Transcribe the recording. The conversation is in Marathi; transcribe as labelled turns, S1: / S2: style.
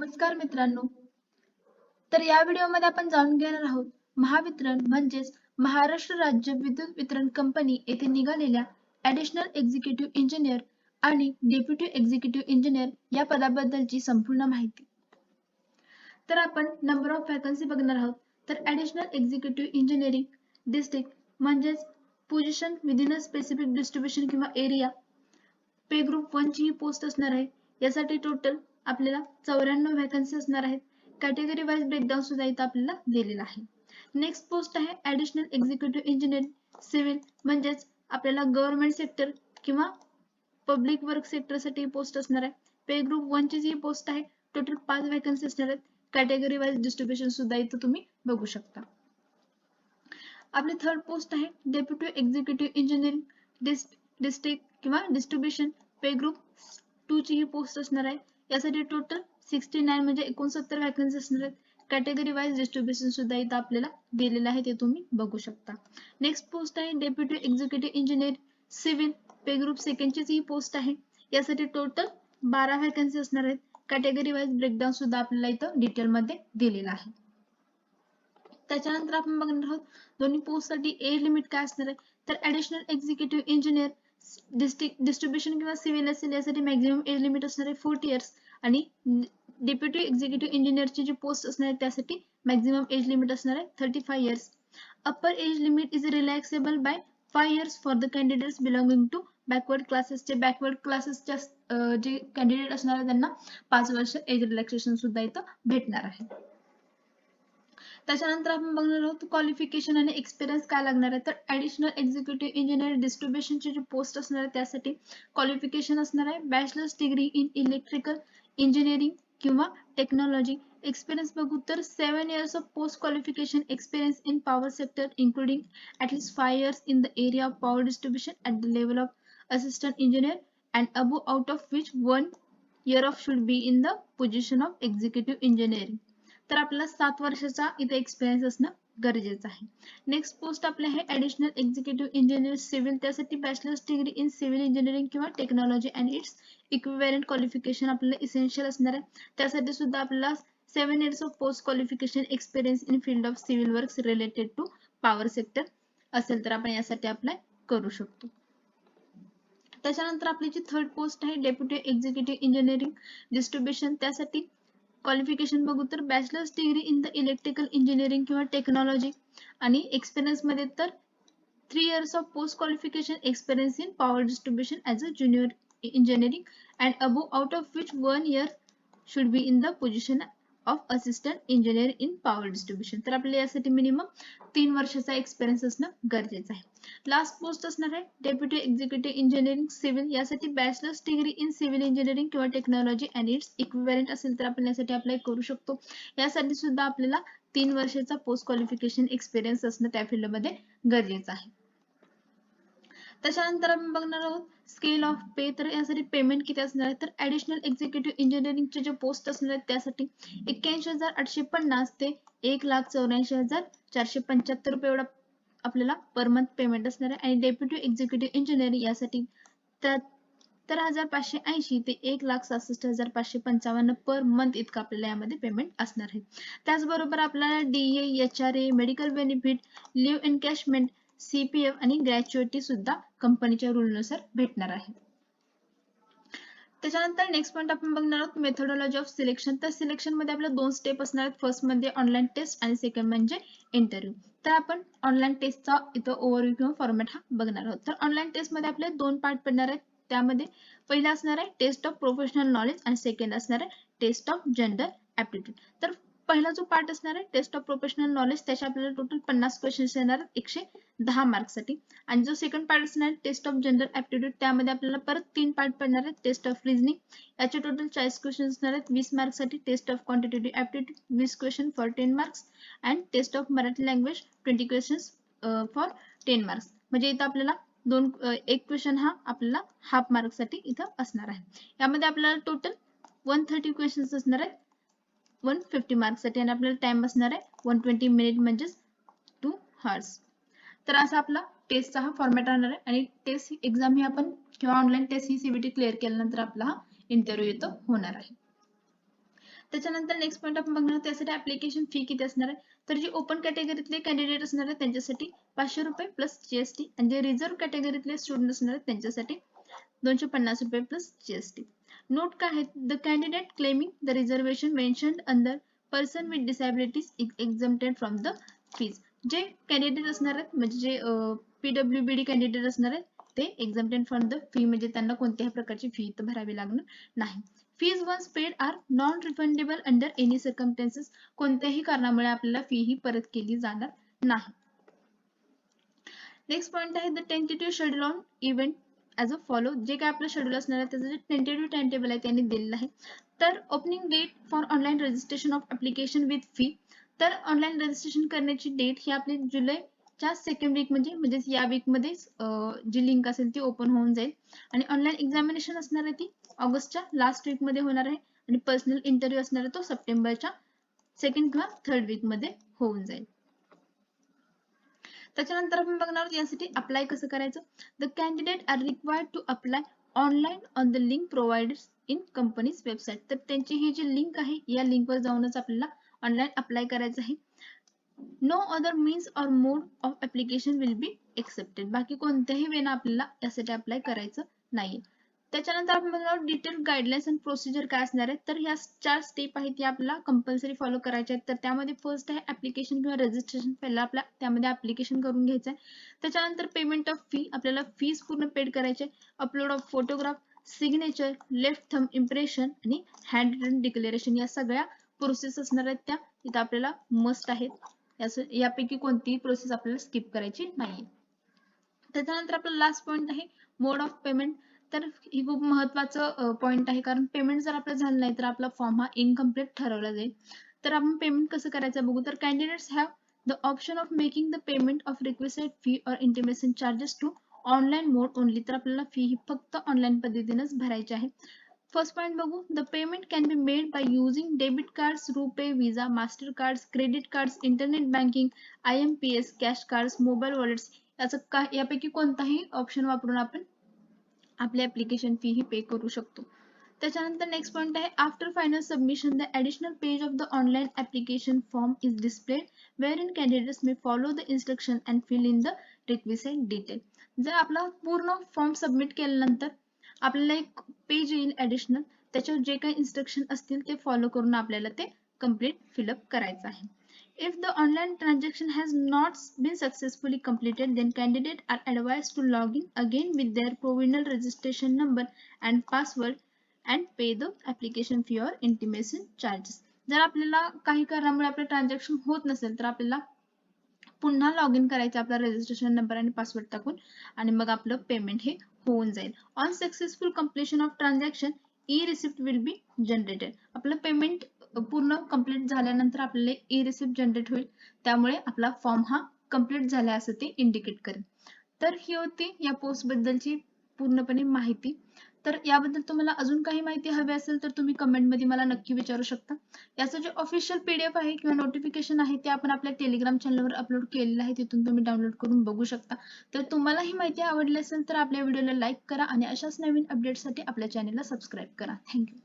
S1: नमस्कार मित्रांनो. तर या व्हिडिओमध्ये आपण जाणून घेणार आहोत महावितरण म्हणजेच महाराष्ट्र राज्य विद्युत वितरण कंपनी येथे निघालेल्या ॲडिशनल एक्झिक्युटिव्ह इंजिनियर आणि डेप्युटी एक्झिक्युटिव्ह इंजिनियर या पदाबद्दलची संपूर्ण माहिती. तर आपण नंबर ऑफ व्हॅकन्सी बघणार आहोत. तर ॲडिशनल एक्झिक्युटिव्ह इंजिनिअरिंग डिस्ट्रिक्ट म्हणजेच position within a specific distribution किंवा एरिया पे ग्रुप वन ची ही पोस्ट असणार आहे. यासाठी टोटल आपल्याला चौऱ्याण्णव वॅकन्सी असणार आहेत. कॅटेगरी वाईज ब्रेकडाऊन सुद्धा इथं आपल्याला दिलेला आहे. नेक्स्ट पोस्ट आहे ऍडिशनल एक्झिक्युटिव्ह इंजिनियर सिव्हिल म्हणजेच आपल्याला गव्हर्नमेंट सेक्टर किंवा पब्लिक वर्क सेक्टरसाठी पोस्ट असणार आहे. पे ग्रुप वन ची जी पोस्ट आहे टोटल पाच वॅकन्सी असणार आहेत. कॅटेगरी वाईज डिस्ट्रीब्युशन सुद्धा इथं तुम्ही बघू शकता. आपली थर्ड पोस्ट आहे डेप्युटी एक्झिक्युटिव्ह इंजिनिअरिंग डिस्ट्रिक्ट किंवा डिस्ट्रीब्युशन पे ग्रुप टू ची ही पोस्ट असणार आहे. यासाठी टोटल सिक्स्टी नाईन म्हणजे एकोणसत्तर वॅकन्सी असणार आहेत. कॅटेगरी वाईज डिस्ट्रीब्युशन सुद्धा इथं आपल्याला दिलेलं आहे ते तुम्ही बघू शकता. नेक्स्ट पोस्ट आहे deputy executive engineer civil pay group सेकंडचीच ही पोस्ट आहे. यासाठी टोटल बारा वॅकन्सी असणार आहेत. कॅटेगरी वाईज ब्रेकडाऊन सुद्धा आपल्याला इथं डिटेलमध्ये दिलेला आहे. त्याच्यानंतर आपण बघणार आहोत दोन्ही पोस्टसाठी एज लिमिट काय असणार आहे? तर additional executive engineer district distribution किंवा सिव्हिल असेल यासाठी मॅक्झिमम एज लिमिट असणार आहे फोर्टी इयर्स आणि डेप्युटी एक्झिक्युटिव्ह इंजिनियरची जी पोस्ट असणार आहे त्यासाठी मॅक्झिमम एज लिमिट असणार आहे thirty five years upper age limit is relaxable by five years for the candidates belonging to backward क्लासेसचे बॅकवर्ड क्लासेसच्या जे कॅन्डिडेट असणार आहे त्यांना पाच वर्ष एज रिलॅक्सेशन सुद्धा इथं भेटणार आहे. त्याच्यानंतर आपण बघणार आहोत क्वालिफिकेशन आणि एक्सपिरियन्स काय लागणार आहे. तर ॲडिशनल एक्झिक्युटिव्ह इंजिनियर डिस्ट्रीब्युशनची जी पोस्ट असणार आहे त्यासाठी क्वालिफिकेशन असणार आहे. Bachelors degree in electrical engineering किंवा टेक्नॉलॉजी एक्सपिरियन्स बघू तर seven years of post qualification experience in power sector including at least five years in the area of power distribution at the level of assistant engineer and above out of which one year of should be in the position of executive engineering. तर आपला सात वर्षाचा इथे एक्सपिरियन्स असणं गरजेचं आहे. नेक्स्ट पोस्ट आपले आहे ऍडिशनल एक्झिक्युटिव्ह इंजिनियर सिव्हिल त्यासाठी bachelors degree in civil engineering किंवा technology and its equivalent qualification आपल्याला इसेन्शियल असणार आहे. त्यासाठी सुद्धा आपल्याला seven years of post qualification experience in field of civil works related to power sector असेल तर आपण यासाठी अप्लाय करू शकतो. त्याच्यानंतर आपली जी थर्ड पोस्ट आहे डेप्युटी एक्झिक्युटिव्ह इंजिनिअरिंग डिस्ट्रीब्युशन त्यासाठी क्वालिफिकेशन बघू तर bachelors degree in the electrical engineering किंवा टेक्नॉलॉजी आणि एक्सपिरियन्समध्ये तर three years of post qualification experience in power distribution as a junior engineering and above out of which one year should be in the position of assistant engineer in power distribution तर आपल्याला यासाठी मिनिमम तीन वर्षाचा एक्सपिरियन्स असणं गरजेचं आहे. लास्ट पोस्ट असणार आहे डेप्युटी एक्झिक्युटिव्ह इंजिनिअरिंग सिव्हिल यासाठी bachelors degree in civil engineering किंवा टेक्नॉलॉजी अँड इट्स इक्विव्हॅलंट असेल तर आपण यासाठी अप्लाय करू शकतो. यासाठी सुद्धा आपल्याला तीन वर्षाचा पोस्ट क्वालिफिकेशन एक्सपिरियन्स असणं त्या फील्डमध्ये गरजेचं आहे. त्याच्यानंतर आपण बघणार आहोत स्केल ऑफ पे तर यासाठी पेमेंट किती असणार आहे? तर ऍडिशनल एक्झिक्युटिव्ह इंजिनिअरिंगचे जे पोस्ट असणार आहेत त्यासाठी एक्क्याऐंशी हजार आठशे पन्नास ते एक लाख चौऱ्याऐंशी हजार चारशे पंच्याहत्तर रुपये एवढा आपल्याला पर मंथ पेमेंट असणार आहे. आणि डेप्युटी एक्झिक्युटिव्ह इंजिनियर यासाठी त्र्याहत्तर हजार पाचशे ऐंशी ते एक लाख सहासष्ट हजार पाचशे पंचावन्न पर मंथ इतकं आपल्याला यामध्ये पेमेंट असणार आहे. त्याचबरोबर आपल्याला DA H R A medical benefit leave encashment CPF आणि ग्रॅच्युएटी सुद्धा कंपनीच्या रूलनुसार भेटणार आहे. त्याच्यानंतर नेक्स्ट पॉईंट आपण बघणार आहोत मेथोडॉलॉजी ऑफ सिलेक्शन तर सिलेक्शनमध्ये आपल्या दोन स्टेप असणार आहेत. फर्स्टमध्ये ऑनलाईन टेस्ट आणि सेकंड म्हणजे इंटरव्ह्यू तर आपण ऑनलाईन टेस्टचा इथं ओव्हरव्ह्यू किंवा फॉर्मॅट हा बघणार आहोत. तर ऑनलाईन टेस्टमध्ये आपले दोन पार्ट पडणार आहेत. त्यामध्ये पहिला असणार आहे टेस्ट ऑफ प्रोफेशनल नॉलेज आणि सेकंड असणार आहे टेस्ट ऑफ जेंडर ऍप्टिट्यूड तर पहिला जो पार्ट असणार आहे टेस्ट ऑफ प्रोफेशनल नॉलेज त्याच्या आपल्याला टोटल पन्नास क्वेश्चन्स येणार एकशे दहा मार्क्ससाठी आणि जो सेकंड पार्ट असणार आहे टेस्ट ऑफ जनरल ऍप्टिट्यूड त्यामध्ये आपल्याला परत तीन पार्ट पडणार आहेत टेस्ट ऑफ रिजनिंग याचे टोटल चाळीस क्वेश्चन असणार आहेत वीस मार्क्ससाठी टेस्ट ऑफ क्वांटिटेटिव्ह ऍप्टिट्यूड वीस question for ten marks and test of Marathi language twenty questions for ten marks म्हणजे इथं आपल्याला दोन एक क्वेश्चन हा आपल्याला हाफ मार्क्ससाठी इथं असणार आहे. यामध्ये आपल्याला टोटल वन थर्टी क्वेश्चन्स असणार आहेत. वन फिफ्टी मार्क्ससाठी आणि आपल्याला टाइम असणार आहे वन ट्वेंटी मिनिट म्हणजेच टू हर्स तर असा आपला टेस्टचा हा फॉर्मॅट राहणार आहे आणि टेस्ट एक्झाम ही आपण किंवा ऑनलाईन टेस्ट ही सीबीटी क्लिअर केल्यानंतर आपला हा इंटरव्ह्यू येतो होणार आहे. त्याच्यानंतर नेक्स्ट पॉईंट आपण बघणार त्यासाठी ऍप्लिकेशन फी किती असणार आहे? तर जे ओपन कॅटेगरीतले कॅन्डिडेट असणार आहेत त्यांच्यासाठी पाचशे रुपये प्लस जीएसटी आणि जे रिझर्व्ह कॅटेगरीतले स्टुडंट असणार आहेत त्यांच्यासाठी दोनशे पन्नास रुपये प्लस जीएसटी नोट काय आहेत the candidate claiming the reservation mentioned under person with disabilities exempted from the fees जे कॅन्डिडेट असणार आहेत म्हणजे जे पीडब्ल्यू बी डी कॅन्डिडेट असणार आहेत ते एक्झम्प्टेड फ्रॉम द फी म्हणजे त्यांना कोणत्याही प्रकारची फी तर भरावी लागणार नाही. Fees once paid are non refundable under any circumstances कोणत्याही कारणामुळे आपल्याला फी ही परत केली जाणार नाही. नेक्स्ट पॉईंट आहे the tentative schedule on event as a follow जे काय आपलं शेड्यूल असणार आहे त्याचं जे टेंटेटिव्ह टाइम टेबल आहे त्यांनी दिलेलं आहे. तर opening date for online registration of application with fee तर ऑनलाईन रजिस्ट्रेशन करण्याची डेट ही आपली जुलैच्या सेकंड वीक म्हणजे म्हणजेच या वीकमध्ये जी लिंक असेल ती ओपन होऊन जाईल. आणि ऑनलाईन एक्झामिनेशन असणार आहे ती ऑगस्टच्या लास्ट वीकमध्ये होणार आहे. आणि पर्सनल इंटरव्ह्यू असणार आहे तो सप्टेंबरच्या सेकंड किंवा थर्ड वीकमध्ये होऊन जाईल. त्याच्यानंतर आपण बघणार आहोत यासाठी अप्लाय कसं करायचं? The candidate are required to apply online on the link provided in company's website तर त्यांची ही जी लिंक आहे या लिंकवर जाऊनच आपल्याला ऑनलाईन अप्लाय करायचं आहे. No other means or mode of application will be accepted बाकी कोणत्याही वेळेला आपल्याला यासाठी अप्लाय करायचं नाही त्याच्यानंतर आपण बघणार डिटेल गाईडलाईन्स अँड प्रोसिजर काय असणार आहे तर ह्या चार स्टेप आहेत त्या आपल्याला कंपल्सरी फॉलो करायच्या आहेत. तर त्यामध्ये फर्स्ट आहे ऍप्लिकेशन किंवा रजिस्ट्रेशन पहिला आपल्या त्यामध्ये ऍप्लिकेशन करून घ्यायचं आहे त्याच्यानंतर पेमेंट ऑफ फी आपल्याला फीज पूर्ण पेड करायचे upload of photograph signature left thumb impression आणि हँड रिटन डिक्लेरेशन या सगळ्या प्रोसेस असणार आहेत त्या. इथं आपल्याला मस्ट आहेत. यापैकी कोणतीही प्रोसेस आपल्याला स्किप करायची नाही त्याच्यानंतर आपला लास्ट पॉईंट आहे मोड ऑफ पेमेंट तर ही खूप महत्वाचं पॉईंट आहे. कारण पेमेंट जर आपलं झालं नाही तर आपला फॉर्म हा इनकम्प्लीट ठरवला जाईल. तर आपण पेमेंट कसं करायचं बघू? तर candidates have the option of making the payment of requested fee or intimation charges to online mode only तर आपल्याला फी ही फक्त ऑनलाईन पद्धतीनेच भरायची आहे. फर्स्ट पॉईंट बघू. The payment can be made by using debit cards RuPay visa master cards credit cards internet banking I M P S cash cards mobile wallets याचं का यापैकी कोणताही ऑप्शन वापरून आपण आपली ऍप्लिकेशन फी ही पे करू शकतो. त्याच्यानंतर नेक्स्ट पॉईंट आहे after final submission the additional page of the online application form is displayed where in candidates may follow the instruction and fill in the requisite detail जर आपला पूर्ण फॉर्म सबमिट केल्यानंतर आपल्याला एक पेज येईल ॲडिशनल त्याच्यावर जे काही इन्स्ट्रक्शन असतील ते फॉलो करून आपल्याला ते कंप्लीट फिलअप करायचं आहे. If the online transaction has not been successfully completed, then candidates are advised to log in again with their provisional registration number and password and pay the application fee or intimation charges. जर आपल्याला काही कारणामुळे आपलं ट्रान्झॅक्शन होत नसेल तर आपल्याला पुन्हा लॉग इन करायचं आपला रजिस्ट्रेशन नंबर आणि पासवर्ड टाकून आणि मग आपलं पेमेंट हे होऊन जाईल on successful completion of transaction e receipt will be generated आपलं पेमेंट पूर्ण कंप्लीट झाल्यानंतर आपल्याला ई रिसिप्ट जनरेट होईल. त्यामुळे आपला फॉर्म हा कंप्लीट झाला असं ते इंडिकेट करेल. तर ही होती या पोस्ट बद्दलची पूर्णपणे माहिती. तर याबद्दल तुम्हाला अजून काही माहिती हवी असेल तर तुम्ही कमेंटमध्ये मला नक्की विचारू शकता. याचं जे ऑफिशियल पीडीएफ आहे किंवा नोटिफिकेशन आहे ते आपण आपल्या टेलिग्राम चॅनलवर अपलोड केलेलं आहे. तिथून तुम्ही डाउनलोड करून बघू शकता. तर तुम्हाला ही माहिती आवडली असेल तर आपल्या व्हिडिओला लाईक करा आणि अशाच नवीन अपडेटसाठी आपल्या चॅनलला सबस्क्राईब करा. थँक्यू